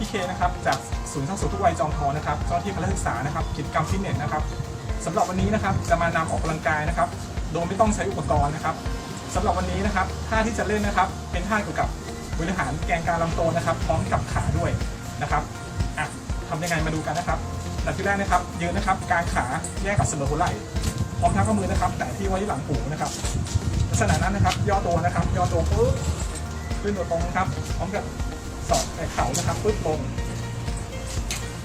พี่เคนะครับจากศูนย์สร้างสุขทุกวัยจอมทองนะครับเจ้าที่การศึกษานะครับกิจกรรมฟิตเนสนะครับสำหรับวันนี้นะครับจะมานำออกกำลังกายนะครับ โดยไม่ต้องใช้อุปกรณ์นะครับสำหรับวันนี้นะครับท่าที่จะเล่นนะครับ เป็นท่าเกี่ยวกับบริหารแกนกลารลำตัวนะครับ พร้อมกับขาด้วยนะครับอะทำยังไงมาดูกันนะครับแต่ที่แรกนะครับยืนนะครับกางขาแยกกับเสมอหัวไหล่พร้อมทั้งข้อมือนะครับแต่ที่ไว้ที่หลังหูนะครับลักษณะนั้นนะครับ ย่อตัวนะครับ ย่อตัวปุ๊บขึ้นตัวตรงนะครับพร้อมกับ สอดแต่เข่านะครับปุ๊บลง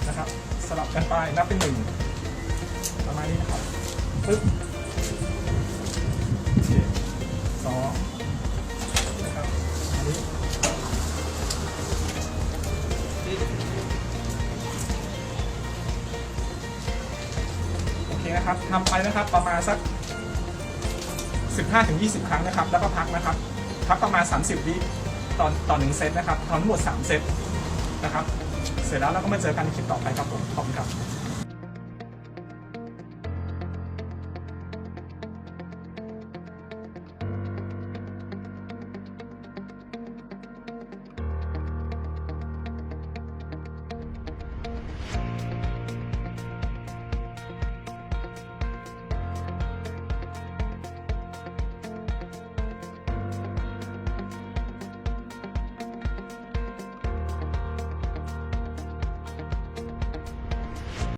นะครับ สลับกันไปนับเป็นหนึ่งประมาณนี้นะครับปึ๊บโอเคสองนะครับอันนี้โอเคนะครับทำไปนะครับประมาณสัก 15-20 ครั้งนะครับ แล้วก็พักนะครับพักประมาณ 30วิ ตอนต่อหนึ่งเซตนะครับทำทั้งหมด 3 เซตนะครับ เสร็จแล้วเราก็มาเจอกันในคลิปต่อไปครับผม ขอบคุณครับ